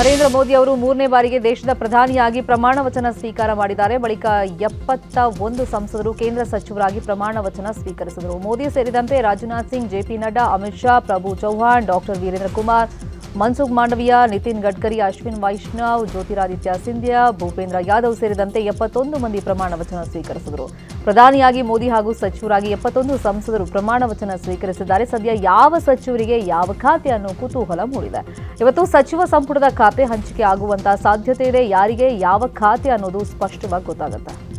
ನರೇಂದ್ರ ಮೋದಿ ಅವರು ಮೂರನೇ ಬಾರಿಗೆ ದೇಶದ ಪ್ರಧಾನಿಯಾಗಿ ಪ್ರಮಾಣ ವಚನ ಸ್ವೀಕಾರ ಮಾಡಿದ್ದಾರೆ. ಬಳಿಕ ಎಪ್ಪತ್ತ ಒಂದು ಸಂಸದರು, ಕೇಂದ್ರ ಸಚಿವರಾಗಿ ಪ್ರಮಾಣ ವಚನ ಸ್ವೀಕರಿಸಿದರು. ಮೋದಿ ಸೇರಿದಂತೆ ರಾಜನಾಥ್ ಸಿಂಗ್ ಜೆಪಿ ನಡ್ಡಾ, ಅಮಿತ್ ಶಾ, ಪ್ರಭು ಚೌಹಾಣ್, ಡಾಕ್ಟರ್ ವೀರೇಂದ್ರ ಕುಮಾರ್ ಮನ್ಸುಖ್ ಮಾಂಡವಿಯಾ, ನಿತಿನ್ ಗಡ್ಕರಿ, ಅಶ್ವಿನ್ ವೈಷ್ಣವ್, ಜ್ಯೋತಿರಾದಿತ್ಯ ಸಿಂಧ್ಯಾ, ಭೂಪೇಂದ್ರ ಯಾದವ್ ಸೇರಿದಂತೆ ಎಪ್ಪತ್ತೊಂದು ಮಂದಿ ಪ್ರಮಾಣ ವಚನ ಸ್ವೀಕರಿಸಿದರು. ಪ್ರಧಾನಿಯಾಗಿ ಮೋದಿ ಹಾಗೂ ಸಚಿವರಾಗಿ ಎಪ್ಪತ್ತೊಂದು ಸಂಸದರು ಪ್ರಮಾಣ ವಚನ ಸ್ವೀಕರಿಸಿದ್ದಾರೆ. ಸದ್ಯ ಯಾವ ಸಚಿವರಿಗೆ ಯಾವ ಖಾತೆ ಅನ್ನೋ ಕುತೂಹಲ ಮೂಡಿದೆ. ಇವತ್ತು ಸಚಿವ ಸಂಪುಟದ ಖಾತೆ ಹಂಚಿಕೆ ಆಗುವಂತಹ ಸಾಧ್ಯತೆ ಇದೆ. ಯಾರಿಗೆ ಯಾವ ಖಾತೆ ಅನ್ನೋದು ಸ್ಪಷ್ಟವಾಗಿ ಗೊತ್ತಾಗುತ್ತೆ.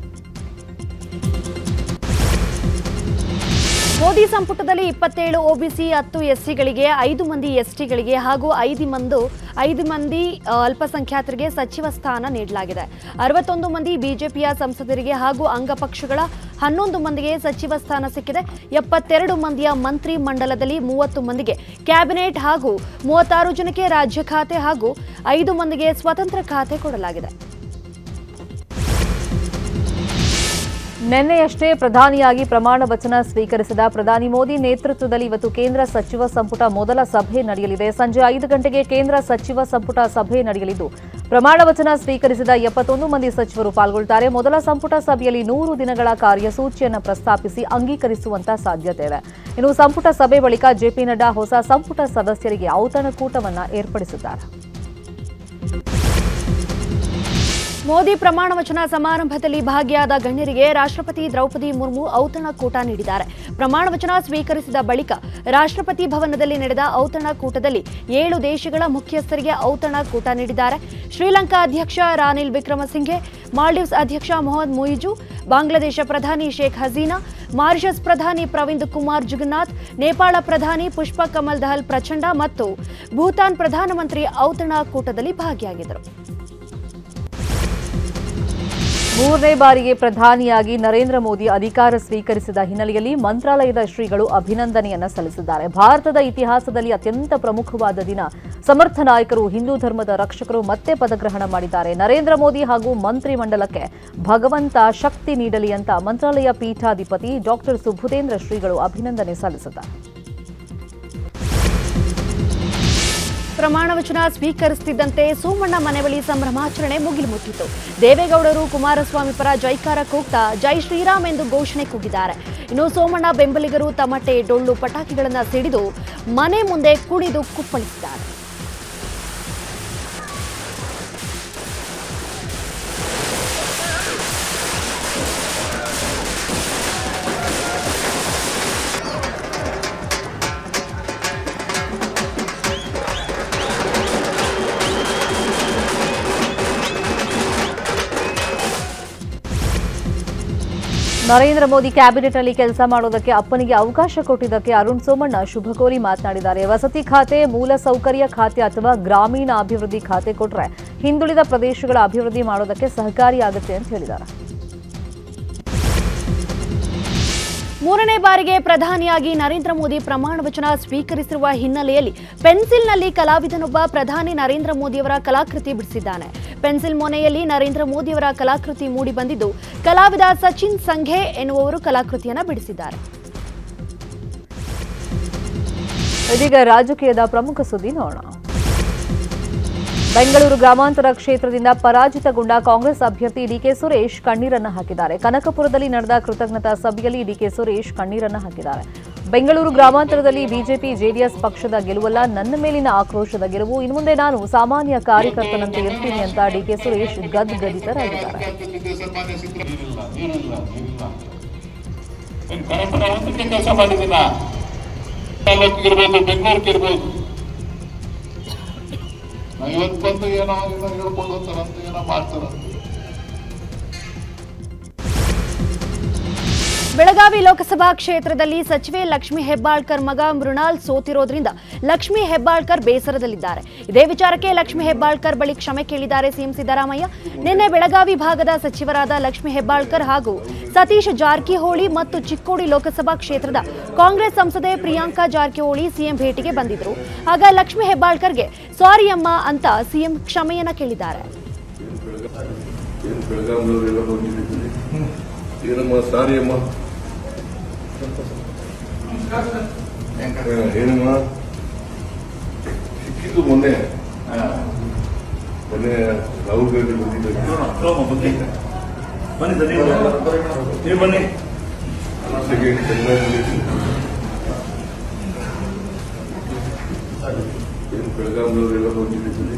ಮೋದಿ ಸಂಪುಟದಲ್ಲಿ ಇಪ್ಪತ್ತೇಳು ಒಬಿಸಿ ಹತ್ತು ಎಸ್ಸಿಗಳಿಗೆ ಐದು ಮಂದಿ ಎಸ್ಟಿಗಳಿಗೆ ಹಾಗೂ ಐದು ಮಂದು, ಐದು ಮಂದಿ ಅಲ್ಪಸಂಖ್ಯಾತರಿಗೆ ಸಚಿವ ಸ್ಥಾನ ನೀಡಲಾಗಿದೆ. ಅರವತ್ತೊಂದು ಮಂದಿ ಬಿಜೆಪಿಯ ಸಂಸದರಿಗೆ ಹಾಗೂ ಅಂಗಪಕ್ಷಗಳ ಹನ್ನೊಂದು ಮಂದಿಗೆ ಸಚಿವ ಸ್ಥಾನ ಸಿಕ್ಕಿದೆ. ಎಪ್ಪತ್ತೆರಡು ಮಂದಿಯ ಮಂತ್ರಿ ಮಂಡಲದಲ್ಲಿ ಮೂವತ್ತು ಮಂದಿಗೆ ಕ್ಯಾಬಿನೆಟ್ ಹಾಗೂ ಮೂವತ್ತಾರು ಜನಕ್ಕೆ ರಾಜ್ಯ ಖಾತೆ ಹಾಗೂ ಐದು ಮಂದಿಗೆ ಸ್ವತಂತ್ರ ಖಾತೆ ಕೊಡಲಾಗಿದೆ. ನಿನ್ನೆಯಷ್ಟೇ ಪ್ರಧಾನಿಯಾಗಿ ಪ್ರಮಾಣ ವಚನ ಸ್ವೀಕರಿಸಿದ ಪ್ರಧಾನಿ ಮೋದಿ ನೇತೃತ್ವದಲ್ಲಿ ಇವತ್ತು ಕೇಂದ್ರ ಸಚಿವ ಸಂಪುಟ ಮೊದಲ ಸಭೆ ನಡೆಯಲಿದೆ. ಸಂಜೆ ಐದು ಗಂಟೆಗೆ ಕೇಂದ್ರ ಸಚಿವ ಸಂಪುಟ ಸಭೆ ನಡೆಯಲಿದ್ದು, ಪ್ರಮಾಣ ವಚನ ಸ್ವೀಕರಿಸಿದ ಎಪ್ಪತ್ತೊಂದು ಮಂದಿ ಸಚಿವರು ಪಾಲ್ಗೊಳ್ಳುತ್ತಾರೆ. ಮೊದಲ ಸಂಪುಟ ಸಭೆಯಲ್ಲಿ ನೂರು ದಿನಗಳ ಕಾರ್ಯಸೂಚಿಯನ್ನು ಪ್ರಸ್ತಾಪಿಸಿ ಅಂಗೀಕರಿಸುವಂತಹ ಸಾಧ್ಯತೆ ಇದೆ. ಇನ್ನು ಸಂಪುಟ ಸಭೆ ಬಳಿಕ ಜೆಪಿ ನಡ್ಡಾ ಹೊಸ ಸಂಪುಟ ಸದಸ್ಯರಿಗೆ ಔತಣಕೂಟವನ್ನು ಏರ್ಪಡಿಸಿದ್ದಾರೆ. ಮೋದಿ ಪ್ರಮಾಣ ವಚನ ಸಮಾರಂಭದಲ್ಲಿ ಭಾಗಿಯಾದ ಗಣ್ಯರಿಗೆ ರಾಷ್ಟ್ರಪತಿ ದ್ರೌಪದಿ ಮುರ್ಮು ಔತಣಕೂಟ ನೀಡಿದ್ದಾರೆ. ಪ್ರಮಾಣ ವಚನ ಸ್ವೀಕರಿಸಿದ ಬಳಿಕ ರಾಷ್ಟ್ರಪತಿ ಭವನದಲ್ಲಿ ನಡೆದ ಔತಣಕೂಟದಲ್ಲಿ ಏಳು ದೇಶಗಳ ಮುಖ್ಯಸ್ಥರಿಗೆ ಔತಣಕೂಟ ನೀಡಿದ್ದಾರೆ. ಶ್ರೀಲಂಕಾ ಅಧ್ಯಕ್ಷ ರಾನಿಲ್ ವಿಕ್ರಮಸಿಂಘೆ, ಮಾಲ್ಡೀವ್ಸ್ ಅಧ್ಯಕ್ಷ ಮೊಹಮ್ಮದ್ ಮೊಯಿಜು, ಬಾಂಗ್ಲಾದೇಶ ಪ್ರಧಾನಿ ಶೇಖ್ ಹಸೀನಾ, ಮಾರಿಷಸ್ ಪ್ರಧಾನಿ ಪ್ರವಿಂದ್ ಕುಮಾರ್ ಜುಗನ್ನಾಥ್, ನೇಪಾಳ ಪ್ರಧಾನಿ ಪುಷ್ಪ ಕಮಲ್ ದಹಲ್ ಪ್ರಚಂಡ ಮತ್ತು ಭೂತಾನ್ ಪ್ರಧಾನಮಂತ್ರಿ ಔತಣಕೂಟದಲ್ಲಿ ಭಾಗಿಯಾಗಿದ್ದರು. ಮೂರನೇ ಬಾರಿಗೆ ಪ್ರಧಾನಿಯಾಗಿ ನರೇಂದ್ರ ಮೋದಿ ಅಧಿಕಾರ ಸ್ವೀಕರಿಸಿದ ಹಿನ್ನೆಲೆಯಲ್ಲಿ ಮಂತ್ರಾಲಯದ ಶ್ರೀಗಳು ಅಭಿನಂದನೆಯನ್ನು ಸಲ್ಲಿಸಿದ್ದಾರೆ. ಭಾರತದ ಇತಿಹಾಸದಲ್ಲಿ ಅತ್ಯಂತ ಪ್ರಮುಖವಾದ ದಿನ. ಸಮರ್ಥ ನಾಯಕರು, ಹಿಂದೂ ಧರ್ಮದ ರಕ್ಷಕರು ಮತ್ತೆ ಪದಗ್ರಹಣ ಮಾಡಿದ್ದಾರೆ. ನರೇಂದ್ರ ಮೋದಿ ಹಾಗೂ ಮಂತ್ರಿಮಂಡಲಕ್ಕೆ ಭಗವಂತ ಶಕ್ತಿ ನೀಡಲಿ ಅಂತ ಮಂತ್ರಾಲಯ ಪೀಠಾಧಿಪತಿ ಡಾಕ್ಟರ್ ಸುಬುಧೇಂದ್ರ ಶ್ರೀಗಳು ಅಭಿನಂದನೆ ಸಲ್ಲಿಸಿದ್ದಾರೆ. ಪ್ರಮಾಣ ವಚನ ಸ್ವೀಕರಿಸುತ್ತಿದ್ದಂತೆ ಸೋಮಣ್ಣ ಮನೆ ಬಳಿ ಸಂಭ್ರಮಾಚರಣೆ ಮುಗಿಲು ಮುಟ್ಟಿತು. ದೇವೇಗೌಡರು ಕುಮಾರಸ್ವಾಮಿ ಪರ ಜೈಕಾರ ಕೂಗ್ತಾ ಜೈ ಶ್ರೀರಾಮ್ ಎಂದು ಘೋಷಣೆ ಕೂಗಿದ್ದಾರೆ. ಇನ್ನು ಸೋಮಣ್ಣ ಬೆಂಬಲಿಗರು ತಮಟೆ ಡೊಳ್ಳು ಪಟಾಕಿಗಳನ್ನು ಸಿಡಿದು ಮನೆ ಮುಂದೆ ಕುಣಿದು ಕುಪ್ಪಳಿಸಿದ್ದಾರೆ. ನರೇಂದ್ರ ಮೋದಿ ಕ್ಯಾಬಿನೆಟ್ನಲ್ಲಿ ಕೆಲಸ ಮಾಡೋದಕ್ಕೆ ಅಪ್ಪನಿಗೆ ಅವಕಾಶ ಕೊಟ್ಟಿದ್ದಕ್ಕೆ ಅರುಣ್ ಸೋಮಣ್ಣ ಶುಭ ಕೋರಿ ಮಾತನಾಡಿದ್ದಾರೆ. ವಸತಿ ಖಾತೆ ಮೂಲಸೌಕರ್ಯ ಖಾತೆ ಅಥವಾ ಗ್ರಾಮೀಣ ಅಭಿವೃದ್ಧಿ ಖಾತೆ ಕೊಟ್ಟರೆ ಹಿಂದುಳಿದ ಪ್ರದೇಶಗಳ ಅಭಿವೃದ್ಧಿ ಮಾಡೋದಕ್ಕೆ ಸಹಕಾರಿಯಾಗುತ್ತೆ ಅಂತ ಹೇಳಿದ್ದಾರೆ. ಮೂರನೇ ಬಾರಿಗೆ ಪ್ರಧಾನಿಯಾಗಿ ನರೇಂದ್ರ ಮೋದಿ ಪ್ರಮಾಣ ವಚನ ಸ್ವೀಕರಿಸಿರುವ ಹಿನ್ನೆಲೆಯಲ್ಲಿ ಪೆನ್ಸಿಲ್ನಲ್ಲಿ ಕಲಾವಿದನೊಬ್ಬ ಪ್ರಧಾನಿ ನರೇಂದ್ರ ಮೋದಿಯವರ ಕಲಾಕೃತಿ ಬಿಡಿಸಿದ್ದಾನೆ. ಪೆನ್ಸಿಲ್ ಮೊನೆಯಲ್ಲಿ ನರೇಂದ್ರ ಮೋದಿಯವರ ಕಲಾಕೃತಿ ಮೂಡಿ ಬಂದಿದ್ದು, ಕಲಾವಿದ ಸಚಿನ್ ಸಂಘೆ ಎನ್ನುವವರು ಕಲಾಕೃತಿಯನ್ನು ಬಿಡಿಸಿದ್ದಾರೆ. ಇದೀಗ ರಾಜಕೀಯದ ಪ್ರಮುಖ ಸುದ್ದಿ ನೋಡೋಣ. ಬೆಂಗಳೂರು ಗ್ರಾಮಾಂತರ ಕ್ಷೇತ್ರದಿಂದ ಪರಾಜಿತಗೊಂಡ ಕಾಂಗ್ರೆಸ್ ಅಭ್ಯರ್ಥಿ ಡಿಕೆ ಸುರೇಶ್ ಕಣ್ಣೀರನ್ನು ಹಾಕಿದ್ದಾರೆ. ಕನಕಪುರದಲ್ಲಿ ನಡೆದ ಕೃತಜ್ಞತಾ ಸಭೆಯಲ್ಲಿ ಡಿಕೆ ಸುರೇಶ್ ಕಣ್ಣೀರನ್ನು ಹಾಕಿದ್ದಾರೆ. ಬೆಂಗಳೂರು ಗ್ರಾಮಾಂತರದಲ್ಲಿ ಬಿಜೆಪಿ, ಜೆಡಿಎಸ್ ಪಕ್ಷದ ಗೆಲುವಲ್ಲ, ನನ್ನ ಮೇಲಿನ ಆಕ್ರೋಶದ ಗೆಲುವು. ಇನ್ನು ಮುಂದೆ ನಾನು ಸಾಮಾನ್ಯ ಕಾರ್ಯಕರ್ತನಂತೆ ಇರ್ತೀನಿ ಅಂತ ಡಿಕೆ ಸುರೇಶ್ ಗದ್ಗದಿತರಾಗಿದ್ದಾರೆ. ಇವತ್ತು ಬಂದು ಏನೋ ಏನೋ ಹೇಳ್ಕೊಂಡು ಹೋಗ್ತಾರಂತ ಏನೋ ಮಾಡ್ತಾರಂತ. ಬೆಳಗಾವಿ ಲೋಕಸಭಾ ಕ್ಷೇತ್ರದಲ್ಲಿ ಸಚಿವೆ ಲಕ್ಷ್ಮಿ ಹೆಬ್ಬಾಳ್ಕರ್ ಮಗ ಮೃಣಾಲ್ ಸೋತಿರೋದ್ರಿಂದ ಲಕ್ಷ್ಮಿ ಹೆಬ್ಬಾಳ್ಕರ್ ಬೇಸರದಲ್ಲಿದ್ದಾರೆ ಇದೇ ವಿಚಾರಕ್ಕೆ ಲಕ್ಷ್ಮಿ ಹೆಬ್ಬಾಳ್ಕರ್ ಬಳಿ ಕ್ಷಮೆ ಕೇಳಿದ್ದಾರೆ ಸಿಎಂ ಸಿದ್ದರಾಮಯ್ಯ ನಿನ್ನೆ ಬೆಳಗಾವಿ ಭಾಗದ ಸಚಿವರಾದ ಲಕ್ಷ್ಮಿ ಹೆಬ್ಬಾಳ್ಕರ್ ಹಾಗೂ ಸತೀಶ್ ಜಾರಕಿಹೊಳಿ ಮತ್ತು ಚಿಕ್ಕೋಡಿ ಲೋಕಸಭಾ ಕ್ಷೇತ್ರದ ಕಾಂಗ್ರೆಸ್ ಸಂಸದೆ ಪ್ರಿಯಾಂಕಾ ಜಾರಕಿಹೊಳಿ ಸಿಎಂ ಭೇಟಿಗೆ ಬಂದಿದ್ರು ಆಗ ಲಕ್ಷ್ಮಿ ಹೆಬ್ಬಾಳ್ಕರ್ಗೆ ಸಾರಿ ಅಮ್ಮ ಅಂತ ಸಿಎಂ ಕ್ಷಮೆಯನ್ನ ಕೇಳಿದ್ದಾರೆ ಏನು ಬೆಳಗಾವಿನವರೆಲ್ಲ ಬಂದಿದ್ದೀರಿ ಏನಮ್ಮ ಸಾರಿ ಅಮ್ಮ ಏನಮ್ಮ? ಸಿಕ್ಕಿದ್ದು ಮೊನ್ನೆ. ಮೊನ್ನೆ ರಾಹುಲ್ ಗಾಂಧಿ ಬಂದಿದ್ದೆ ಬನ್ನಿ ಸರ್ ನೀವು ಬನ್ನಿ. ಬೆಳಗಾವಿನವರೆಲ್ಲ ಬಂದಿದ್ದೀರಿ